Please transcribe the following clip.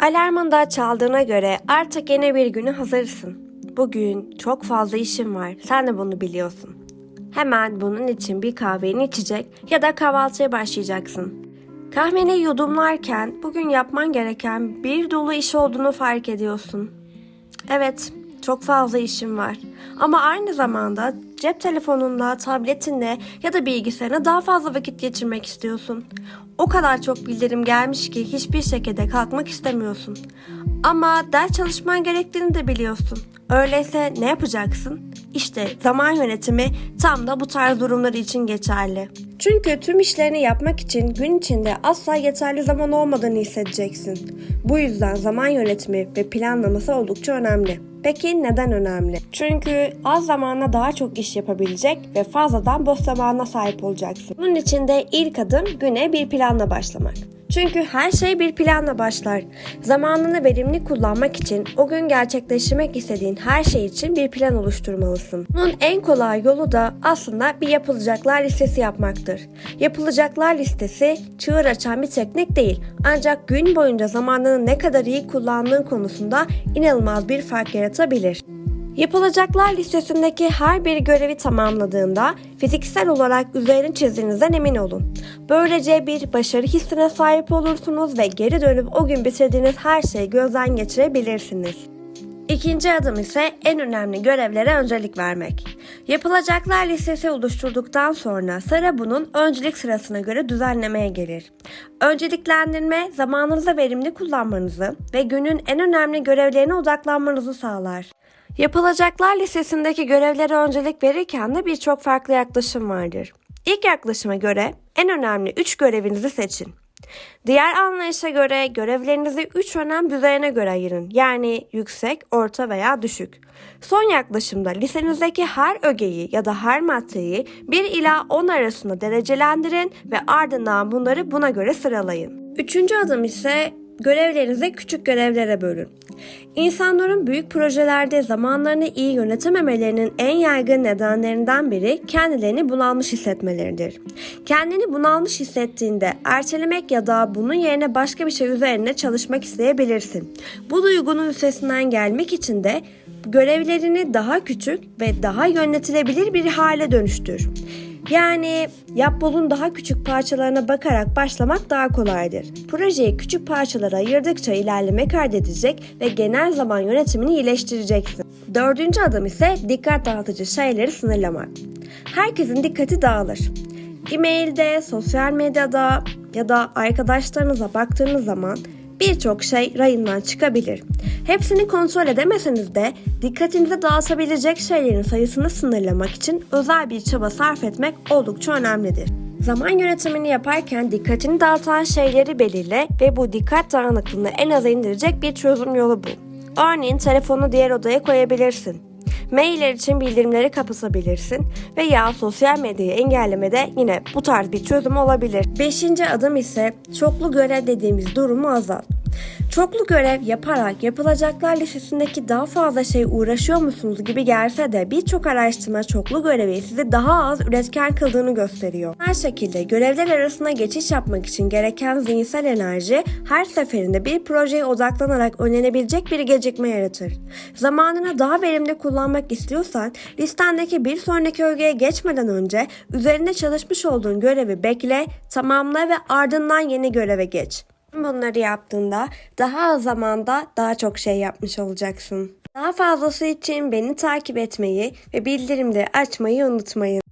Alarmın da çaldığına göre artık yeni bir güne hazırsın. Bugün çok fazla işim var. Sen de bunu biliyorsun. Hemen bunun için bir kahveni içecek ya da kahvaltıya başlayacaksın. Kahveni yudumlarken bugün yapman gereken bir dolu iş olduğunu fark ediyorsun. Evet, çok fazla işim var. Ama aynı zamanda cep telefonunda, tabletinle ya da bilgisayarına daha fazla vakit geçirmek istiyorsun. O kadar çok bildirim gelmiş ki hiçbir şekilde kalkmak istemiyorsun. Ama ders çalışman gerektiğini de biliyorsun. Öyleyse ne yapacaksın? İşte zaman yönetimi tam da bu tarz durumlar için geçerli. Çünkü tüm işlerini yapmak için gün içinde asla yeterli zaman olmadığını hissedeceksin. Bu yüzden zaman yönetimi ve planlaması oldukça önemli. Peki neden önemli? Çünkü az zamanda daha çok iş yapabilecek ve fazladan boş zamana sahip olacaksın. Bunun için de ilk adım güne bir planla başlamak. Çünkü her şey bir planla başlar. Zamanını verimli kullanmak için o gün gerçekleştirmek istediğin her şey için bir plan oluşturmalısın. Bunun en kolay yolu da aslında bir yapılacaklar listesi yapmaktır. Yapılacaklar listesi çığır açan bir teknik değil. Ancak gün boyunca zamanını ne kadar iyi kullandığın konusunda inanılmaz bir fark yaratabilir. Yapılacaklar listesindeki her bir görevi tamamladığında fiziksel olarak üzerini çizdiğinizden emin olun. Böylece bir başarı hissine sahip olursunuz ve geri dönüp o gün bitirdiğiniz her şeyi gözden geçirebilirsiniz. İkinci adım ise en önemli görevlere öncelik vermek. Yapılacaklar listesi oluşturduktan sonra sıra bunun öncelik sırasına göre düzenlemeye gelir. Önceliklendirme zamanınızı verimli kullanmanızı ve günün en önemli görevlerine odaklanmanızı sağlar. Yapılacaklar listesindeki görevlere öncelik verirken de birçok farklı yaklaşım vardır. İlk yaklaşıma göre en önemli 3 görevinizi seçin. Diğer anlayışa göre görevlerinizi 3 önem düzeyine göre ayırın. Yani yüksek, orta veya düşük. Son yaklaşımda listenizdeki her ögeyi ya da her maddeyi 1 ila 10 arasında derecelendirin ve ardından bunları buna göre sıralayın. Üçüncü adım ise görevlerinizi küçük görevlere bölün. İnsanların büyük projelerde zamanlarını iyi yönetememelerinin en yaygın nedenlerinden biri kendilerini bunalmış hissetmeleridir. Kendini bunalmış hissettiğinde ertelemek ya da bunun yerine başka bir şey üzerine çalışmak isteyebilirsin. Bu duygunun üstesinden gelmek için de görevlerini daha küçük ve daha yönetilebilir bir hale dönüştür. Yani yapbozun daha küçük parçalarına bakarak başlamak daha kolaydır. Projeyi küçük parçalara ayırdıkça ilerleme kaydedecek ve genel zaman yönetimini iyileştireceksin. Dördüncü adım ise dikkat dağıtıcı şeyleri sınırlamak. Herkesin dikkati dağılır. E-mailde, sosyal medyada ya da arkadaşlarınıza baktığınız zaman birçok şey rayından çıkabilir. Hepsini kontrol edemeseniz de dikkatinizi dağıtabilecek şeylerin sayısını sınırlamak için özel bir çaba sarf etmek oldukça önemlidir. Zaman yönetimini yaparken dikkatini dağıtan şeyleri belirle ve bu dikkat dağınıklığını en aza indirecek bir çözüm yolu bul. Örneğin telefonu diğer odaya koyabilirsin. Mailler için bildirimleri kapatabilirsin veya sosyal medyayı engellemede yine bu tarz bir çözüm olabilir. Beşinci adım ise çoklu görev dediğimiz durumu azalt. Çoklu görev yaparak yapılacaklar listesindeki daha fazla şey uğraşıyor musunuz gibi gelse de birçok araştırma çoklu görevi sizi daha az üretken kıldığını gösteriyor. Her şekilde görevler arasında geçiş yapmak için gereken zihinsel enerji her seferinde bir projeye odaklanarak önlenebilecek bir gecikme yaratır. Zamanını daha verimli kullanmak istiyorsan listendeki bir sonraki ögeye geçmeden önce üzerinde çalışmış olduğun görevi bekle, tamamla ve ardından yeni göreve geç. Bunları yaptığında daha az zamanda daha çok şey yapmış olacaksın. Daha fazlası için beni takip etmeyi ve bildirimleri açmayı unutmayın.